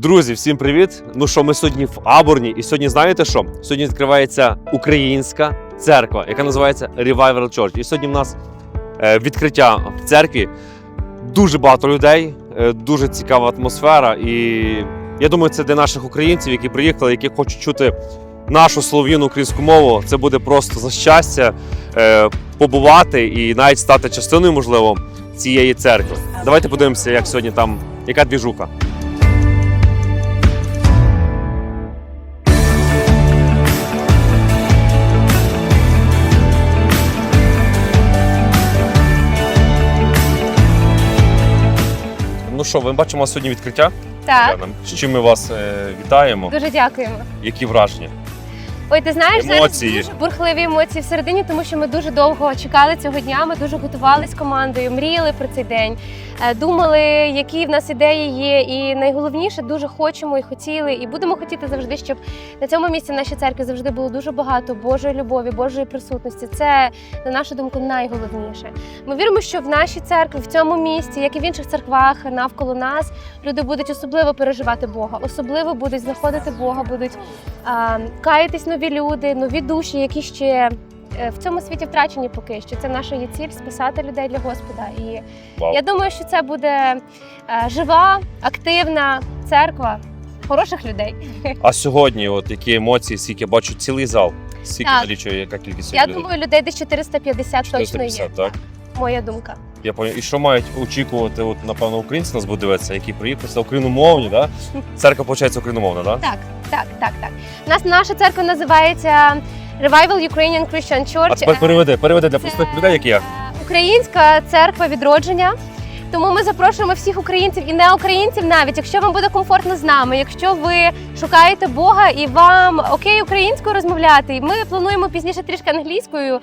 Друзі, всім привіт! Ну що, ми сьогодні в Аборні, і сьогодні знаєте що? Сьогодні відкривається українська церква, яка називається Revival Church. І сьогодні в нас е, відкриття в церкві. Дуже багато людей, е, дуже цікава атмосфера. І я думаю, це для наших українців, які приїхали, які хочуть чути нашу слов'яну українську мову. Це буде просто за щастя е, побувати і навіть стати частиною, можливо, цієї церкви. Давайте подивимося, як сьогодні там, яка двіжуха. Ну що, ми бачимо сьогодні відкриття. Так. З чим ми вас е, вітаємо. дуже дякуємо. Які враження? Ой, ти знаєш, Емоції. зараз дуже бурхливі емоції всередині, тому що ми дуже довго чекали цього дня. Ми дуже готувалися командою, мріяли про цей день, е, думали, які в нас ідеї є. І найголовніше дуже хочемо і хотіли, і будемо хотіти завжди, щоб на цьому місці в нашій церкві завжди було дуже багато Божої любові, Божої присутності. Це на нашу думку найголовніше. Ми віримо, що в нашій церкві, в цьому місці, як і в інших церквах навколо нас, люди будуть особливо переживати Бога, особливо будуть знаходити Бога, будуть а, каятись нові люди, нові душі, які ще е, в цьому світі втрачені поки що. Це наша є ціль спасати людей для Господа. І Вау. я думаю, що це буде е, жива, активна церква хороших людей. А сьогодні, от які емоції, скільки я бачу цілий зал. Скільки налічує, яка кількість Я людей? думаю, людей десь 450 точно є. так? Моя думка. Я поняв. І що мають очікувати, от, напевно, українці нас будуть дивитися, які приїхали, це україномовні, да? Церква, виходить, україномовна, да? Так, так, так, так. У нас наша церква називається Revival Ukrainian Christian Church. А тепер переведи, переведи для Це- простих людей, як я. Українська церква відродження. Тому ми запрошуємо всіх українців і не українців навіть, якщо вам буде комфортно з нами, якщо ви шукаєте Бога і вам окей українською розмовляти, ми плануємо пізніше трішки англійською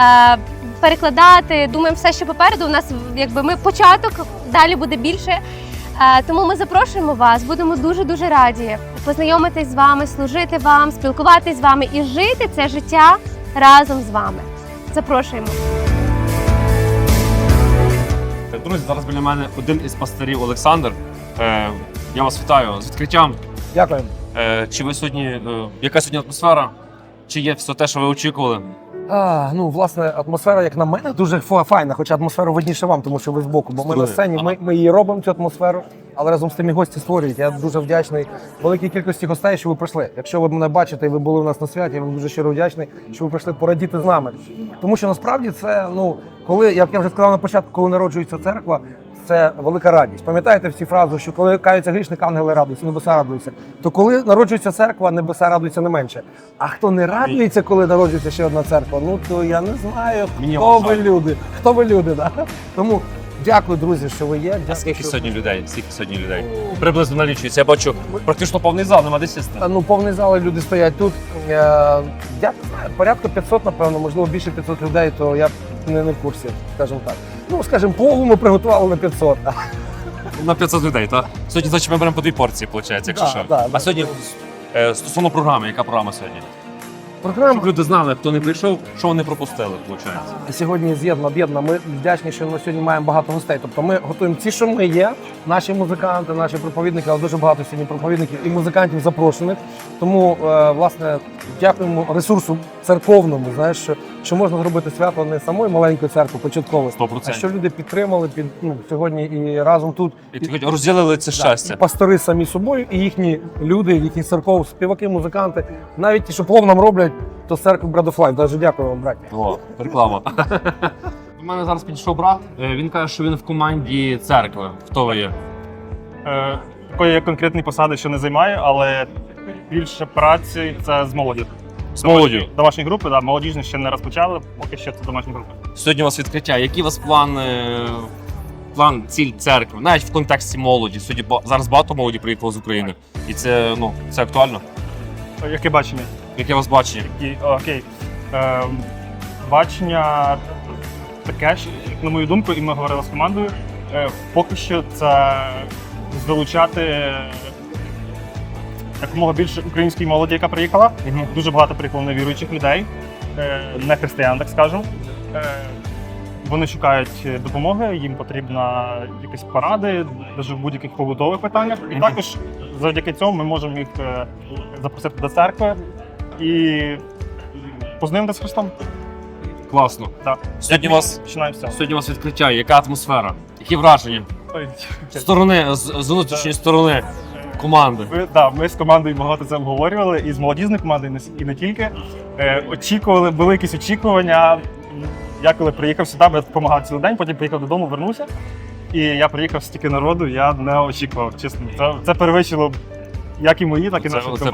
е, перекладати. Думаємо, все, що попереду. У нас якби ми початок, далі буде більше. Е, тому ми запрошуємо вас, будемо дуже дуже раді познайомитись з вами, служити вам, спілкуватись з вами і жити це життя разом з вами. Запрошуємо. Друзі, зараз біля мене один із пастирів Олександр. Е, я вас вітаю з відкриттям. Дякую. Е, чи ви сьогодні, е, яка сьогодні атмосфера? Чи є все те, що ви очікували? А, ну, власне, атмосфера, як на мене, дуже файна, хоча атмосфера видніше вам, тому що ви збоку. Бо ми на сцені, ми, ми її робимо, цю атмосферу, але разом з тим і гості створюють. Я дуже вдячний великій кількості гостей, що ви прийшли. Якщо ви мене бачите і ви були у нас на святі, я вам дуже щиро вдячний, що ви прийшли порадіти з нами. Тому що насправді це, ну, коли, як я вже сказав на початку, коли народжується церква, це велика радість. Пам'ятаєте всі фразу, що коли каються грішник, ангели радуються, небеса радуються. То коли народжується церква, небеса радуються не менше. А хто не радується, коли народжується ще одна церква, ну то я не знаю, хто ви люди. Хто ви люди, да? Тому дякую, друзі, що ви є. А скільки що- сьогодні людей? Скільки сьогодні людей? Приблизно налічується. Я бачу практично повний зал, нема де сісти. Та, Ну, повний зал, і люди стоять тут. Е, Я не знаю, порядка 500, напевно, можливо, більше 500 людей, то я не, не в курсі, скажімо так. Ну, скажімо, полу ми приготували на 500. На 500 людей, так? Сьогодні, значить, ми беремо по дві порції, виходить, якщо Да, що. да, а сьогодні е, стосовно програми, яка програма сьогодні? Програма Щоб люди знали, хто не прийшов, що вони пропустили, виходить. сьогодні з'єднана, об'єднана. Ми вдячні, що ми сьогодні маємо багато гостей. Тобто ми готуємо ті, що ми є, наші музиканти, наші проповідники, але дуже багато сьогодні проповідників і музикантів запрошених. Тому, е, власне, дякуємо ресурсу церковному, знаєш, що, що можна зробити свято не самої маленької церкви, початково, 100%. а що люди підтримали під ну, сьогодні і разом тут. І хоч розділили це Да, щастя. і пастори самі собою, і їхні люди, їхні церков, співаки, музиканти, навіть ті, що плов нам роблять, то церкви Bread. Даже дякую вам, браті. О, реклама. До мене зараз підійшов брат. Е, Він каже, що він в команді церкви. Хто ви є? Е, Такої конкретної посади ще не займаю, але більше праці це з молоді. З молоддю. Домашні групи, да, молодіжні ще не розпочали, поки що це домашні групи. Сьогодні у вас відкриття. Який у вас план, е, план, ціль церкви? Навіть в контексті молоді. Сьогодні ба- зараз багато молоді приїхало з України. І це, ну, це актуально. Яке бачення? Яке у вас бачення? Які, окей. Е, бачення таке, що, на мою думку, і ми говорили з командою. Е, поки що це залучати якомога більше української молоді, яка приїхала. Дуже багато приїхало невіруючих людей, е, не християн, так скажемо. Е, вони шукають допомоги, їм потрібна якісь поради, навіть в будь-яких побутових питаннях. І також завдяки цьому ми можемо їх е, запросити до церкви і познайомитися з Христом. Класно. Так. Сьогодні у вас Починаємо з сьогодні у вас відкриття. Яка атмосфера? Які враження? Сторони, з, з внутрішньої сторони команди. Ми, да, ми з командою багато це обговорювали, і з молодіжною командою, і не тільки. Е, очікували, були якісь очікування. Я коли приїхав сюди, я допомагав цілий день, потім приїхав додому, вернувся. І я приїхав стільки народу, я не очікував, чесно. Це, це перевищило як і мої, так і Це- нашу це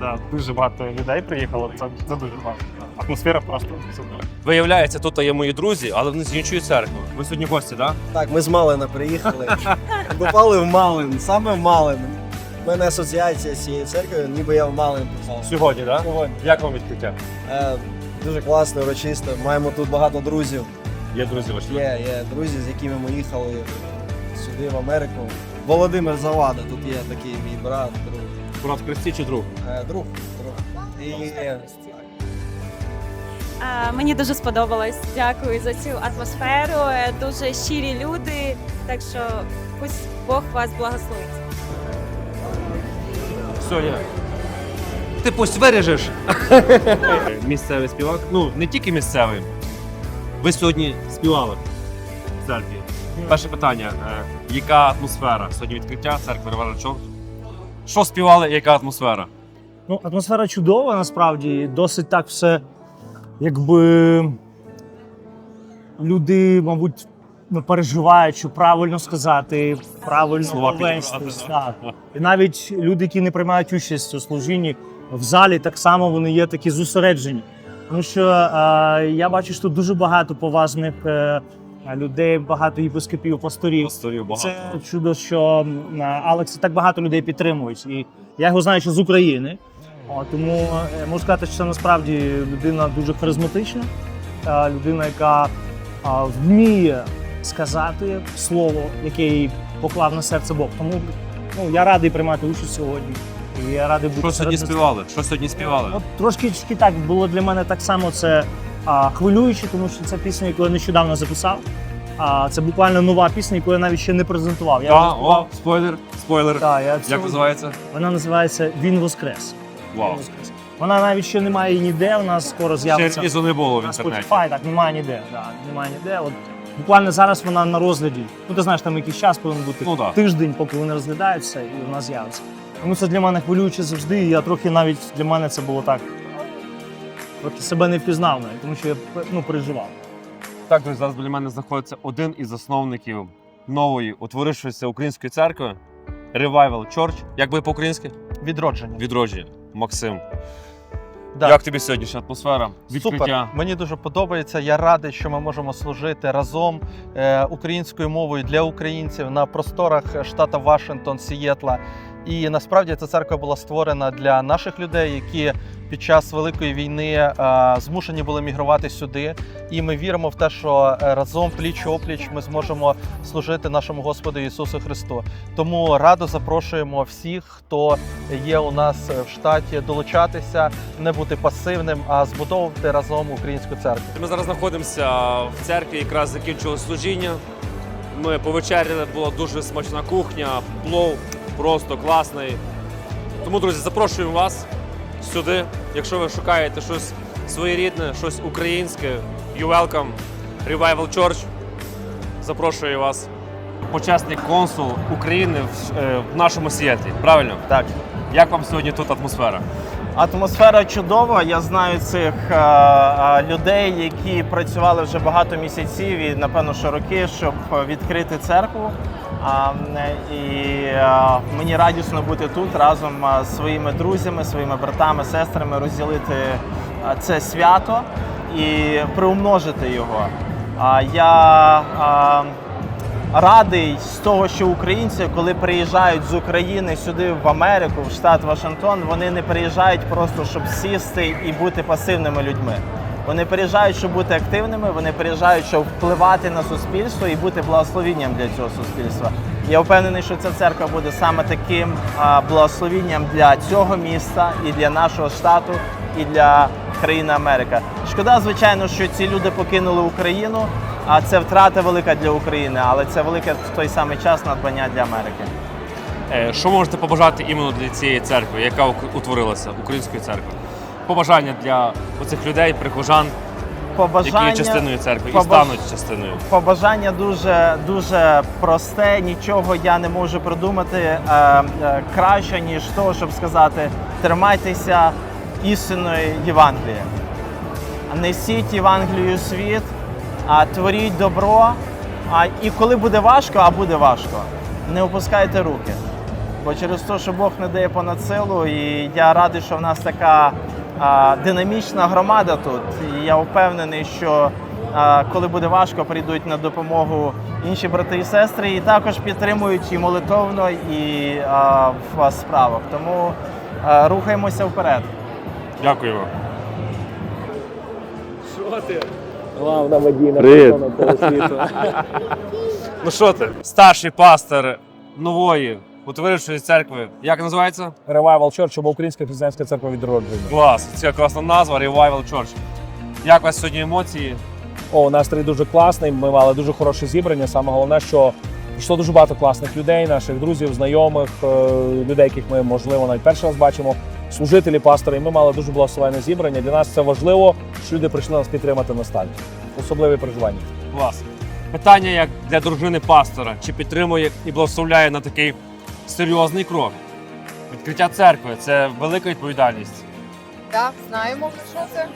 Да, дуже багато людей приїхало. Це, це дуже класно. Атмосфера просто супер. Виявляється, тут є мої друзі, але вони з іншої церкви. Ви сьогодні гості, так? Так, ми з Малина приїхали. Попали в Малин, саме в Малин. У мене асоціація з цією церквою, ніби я в Малин попав. Сьогодні, так? Сьогодні. Як вам відкриття? Е, дуже класно, урочисто. Маємо тут багато друзів. Є друзі ваші. Є, є друзі, з якими ми їхали сюди, в Америку. Володимир Завада, тут є такий мій брат, друг. Брат в Христі чи друг? Е, друг, друг. І е, А, Мені дуже сподобалось. Дякую за цю атмосферу. Е, Дуже щирі люди. Так що пусть Бог вас благословить. Є. Ти пусть виріжеш. місцевий співак. Ну, не тільки місцевий. Ви сьогодні співали в церкві. Перше питання: е, яка атмосфера? Сьогодні відкриття церкви Реварачов. Що співали, яка атмосфера? Ну, атмосфера чудова, насправді. Досить так все, якби люди, мабуть, переживають, що правильно сказати, правильно підібрати. Так. І навіть люди, які не приймають участь у служінні в залі, так само вони є такі зосереджені. Тому що е, я бачу, що дуже багато поважних е, людей, багато єпископів, пасторів. Пасторів багато. Це чудо, що м, Алекса так багато людей підтримують. І я його знаю, що з України. О, тому е, можу сказати, що це насправді людина дуже харизматична, е, людина, яка е, вміє сказати слово, яке їй поклав на серце Бог. Тому ну, я радий приймати участь сьогодні. І я радий бути Що сьогодні серед- співали? Що сьогодні співали? От трошки трошки так було для мене так само це а, хвилююче, тому що це пісня, яку я нещодавно записав. А, це буквально нова пісня, яку я навіть ще не презентував. Я Да, вже о, спойлер, спойлер. Да, я Як називається? Вона називається Він Воскрес. Вау. Воскрес. Вона навіть ще немає ніде. Вона скоро Ще з'явиться релізу не було в на інтернеті. Spotify, так немає ніде. Да, немає ніде. От буквально зараз вона на розгляді. Ну ти знаєш, там якийсь час повинен бути Ну, да. тиждень, поки вони розглядають все, і вона з'явиться. Тому це для мене хвилююче завжди. І я трохи навіть для мене це було так. Трохи себе не впізнав навіть, тому що я ну, переживав. Так, друзі, зараз біля мене знаходиться один із засновників нової утворившоїся української церкви Revival Church. Як би по-українськи? Відродження. Відродження. Максим. Да. Як тобі сьогоднішня атмосфера? Відкриття? Супер. Мені дуже подобається. Я радий, що ми можемо служити разом е, українською мовою для українців на просторах штата Вашингтон, Сієтла. І насправді ця церква була створена для наших людей, які під час великої війни е, змушені були мігрувати сюди. І ми віримо в те, що е, разом пліч опліч ми зможемо служити нашому Господу Ісусу Христу. Тому радо запрошуємо всіх, хто є у нас в штаті, долучатися, не бути пасивним, а збудовувати разом українську церкву. Ми зараз знаходимося в церкві, якраз закінчилось служіння. Ми повечеряли, була дуже смачна кухня, плов просто класний. Тому, друзі, запрошуємо вас сюди. Якщо ви шукаєте щось своєрідне, щось українське, you welcome, Revival Church. Запрошую вас. Почесний консул України в, е, в нашому Сіетлі. Правильно? Так, Як вам сьогодні тут атмосфера? атмосфера чудова. Я знаю цих е, е, людей, які працювали вже багато місяців і напевно що роки, щоб відкрити церкву. І е, мені радісно бути тут разом е, з своїми друзями, своїми братами, сестрами, розділити е, це свято і приумножити його. Я радий з того, що українці, коли приїжджають з України сюди в Америку, в штат Вашингтон, вони не приїжджають просто щоб сісти і бути пасивними людьми. Вони приїжджають, щоб бути активними, вони приїжджають, щоб впливати на суспільство і бути благословенням для цього суспільства. Я впевнений, що ця церква буде саме таким а, благословенням для цього міста і для нашого штату, і для країни Америка. Шкода, звичайно, що ці люди покинули Україну, а це втрата велика для України, але це велике в той самий час надбання для Америки. Е, Що можете побажати іменно для цієї церкви, яка утворилася, української церкви? Побажання для оцих людей, прихожан, які є частиною церкви і стануть частиною. Побажання дуже дуже просте. Нічого я не можу придумати е, е, краще, ніж то, щоб сказати: тримайтеся істинної Євангелії. Несіть Євангелію світ, а творіть добро. А і коли буде важко, а буде важко, не опускайте руки. Бо через те, що Бог не дає понад силу, і я радий, що в нас така динамічна громада тут. І я впевнений, що а, коли буде важко, прийдуть на допомогу інші брати і сестри, і також підтримують і молитовно, і а, в справах. Тому а, рухаємося вперед. Дякую вам. Главна медійна Привіт. персона того світу. Ну що ти? Старший пастор нової утворившої церкви. Як називається? Revival Church або Українська християнська церква відродження. Клас. Це класна назва Revival Church. Як у вас сьогодні емоції? О, настрій дуже класний. Ми мали дуже хороше зібрання. Саме головне, що прийшло дуже багато класних людей, наших друзів, знайомих, е, людей, яких ми можливо навіть перший раз бачимо. Служителі, пастори. І ми мали дуже благословенне зібрання. Для нас це важливо, що люди прийшли нас підтримати на сталі. Особливі переживання. Клас. Питання як для дружини пастора. Чи підтримує і благословляє на такий серйозний крок? Відкриття церкви це велика відповідальність. Так, знаємо, про що це.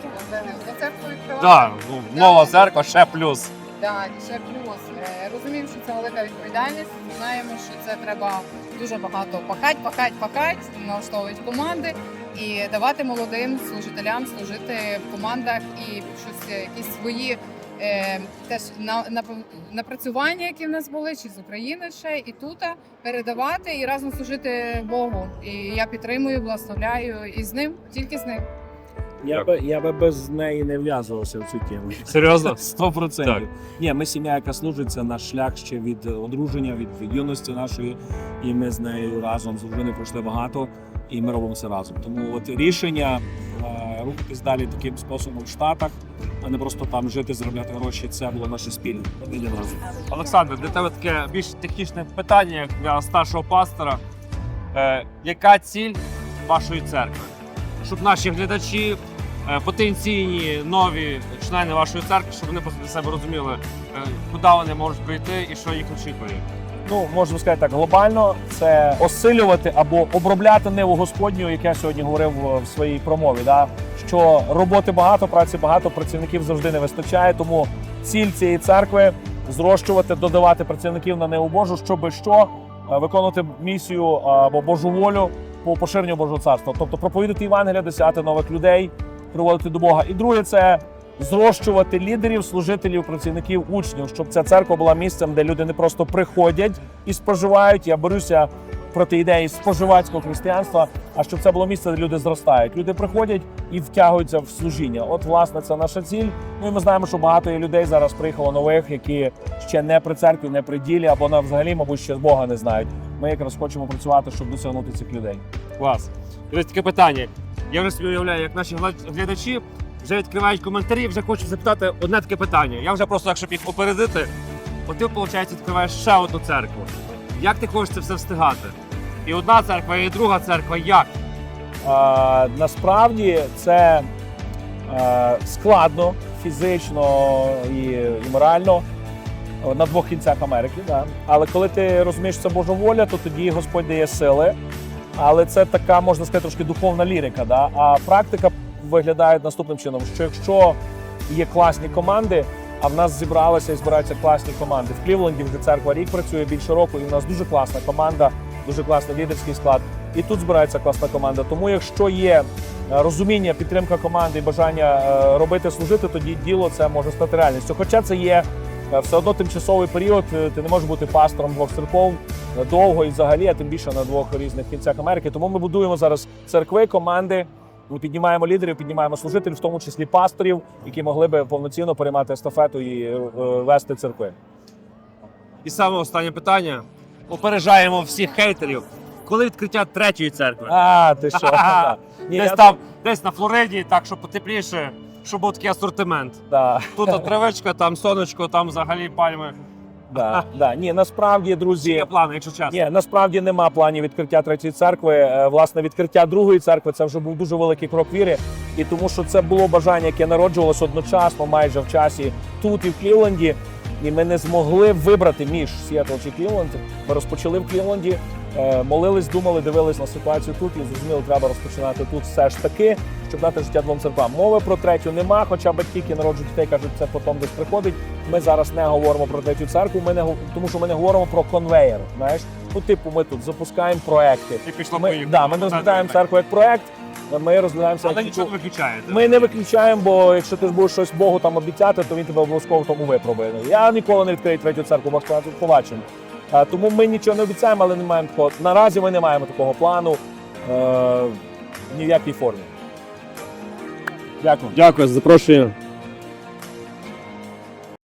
До церкви відкривати. Так, ну, нова церква ще плюс. Так, і ще плюс. Е, Розуміємо, що це велика відповідальність. Знаємо, що це треба дуже багато пахать, пахать, пахать, налаштовувати команди і давати молодим служителям служити в командах і щось е, якісь свої. Е, Теж на, на, напрацювання, які в нас були, чи з України ще, і тут передавати і разом служити Богу. І я підтримую, благословляю і з ним, тільки з ним. Я би, я би без неї не в'язувався в цю тему. Серйозно? Сто процентів. Ні, ми сім'я, яка служить, це наш шлях ще від е, одруження, від, від юності нашої, і ми з нею разом з дружиною пройшли багато, і ми робимо це разом. Тому от рішення е, рухатись далі таким способом в Штатах, а не просто там жити, заробляти гроші, це було наше спільне. Олександр, для тебе таке більш технічне питання, як для старшого пастора. Е, яка ціль вашої церкви? Щоб наші глядачі, е, потенційні нові члени вашої церкви, щоб вони просто для себе розуміли, е, куди вони можуть прийти і що їх очікує. Ну, можна сказати так, глобально це осилювати або обробляти ниву Господню, як я сьогодні говорив в своїй промові. Да? Що роботи багато, праці багато, працівників завжди не вистачає. Тому ціль цієї церкви зрощувати, додавати працівників на ниву Божу, щоб що Е, виконувати місію або Божу волю по поширенню Божого царства. Тобто проповідати Євангелія, досягати нових людей, приводити до Бога. І друге, це зрощувати лідерів, служителів, працівників, учнів, щоб ця церква була місцем, де люди не просто приходять і споживають. Я борюся проти ідеї споживацького християнства, а щоб це було місце, де люди зростають. Люди приходять і втягуються в служіння. От, власне, це наша ціль. Ну і ми знаємо, що багато людей зараз приїхало нових, які ще не при церкві, не при ділі, або на взагалі, мабуть, ще Бога не знають. Ми якраз хочемо працювати, щоб досягнути цих людей. Клас. І таке питання. Я вже собі уявляю, як наші глядачі вже відкривають коментарі, вже хочуть запитати одне таке питання. Я вже просто, якщо їх опередити, от ти, виходить, відкриваєш ще одну церкву. Як ти хочеш це все встигати? І одна церква, і друга церква. Як? Е, насправді це е, складно фізично і, і морально на двох кінцях Америки. Да. Але коли ти розумієш, що це Божа воля, то тоді Господь дає сили. Але це така, можна сказати, трошки духовна лірика. Да? А практика виглядає наступним чином: що якщо є класні команди, а в нас зібралися і збираються класні команди. В Клівленді вже церква рік працює більше року, і в нас дуже класна команда, дуже класний лідерський склад. І тут збирається класна команда. Тому, якщо є е, розуміння, підтримка команди і бажання е, робити служити, тоді діло це може стати реальністю. Хоча це є е, все одно тимчасовий період. Ти не можеш бути пастором двох церков довго і взагалі, а тим більше на двох різних кінцях Америки. Тому ми будуємо зараз церкви, команди. Ми піднімаємо лідерів, піднімаємо служителів, в тому числі пасторів, які могли би повноцінно переймати естафету і е, вести церкви. І саме останнє питання. Опережаємо всіх хейтерів. Коли відкриття третьої церкви? А, ти що? Ні, десь я- там, десь на Флориді, так що потепліше, щоб був такий асортимент. Да. Тут травичка, там сонечко, там взагалі пальми. Да, да. Ні, насправді, друзі, Є плани, якщо час. Ні, насправді нема планів відкриття третьої церкви. Е, Власне, відкриття другої церкви це вже був дуже великий крок віри. І тому, що це було бажання, яке народжувалося одночасно, майже в часі тут і в Клівленді. І ми не змогли вибрати між Сіетл чи Клівленд. Ми розпочали в Клівленді, молились, думали, дивились на ситуацію тут і зрозуміли, треба розпочинати тут все ж таки, щоб дати життя двом церквам. Мови про третю нема, хоча батьки, які народжують дітей, кажуть, це потім десь приходить. Ми зараз не говоримо про третю церкву, ми не тому що ми не говоримо про конвейер. Знаєш, ну типу, ми тут запускаємо проекти. І пішло Ми, да, ми розглядаємо церкву як проект. Ми розглядаємо Але нічого не виключаєте. ми не виключаємо, бо якщо ти будеш щось Богу там обіцяти, то він тебе обов'язково тому випробує. Я ніколи не відкрию третю церкву, бо побачимо. А, тому ми нічого не обіцяємо, але не маємо такого. Наразі ми не маємо такого плану е, в якій формі. Дякую. Дякую за запрошення.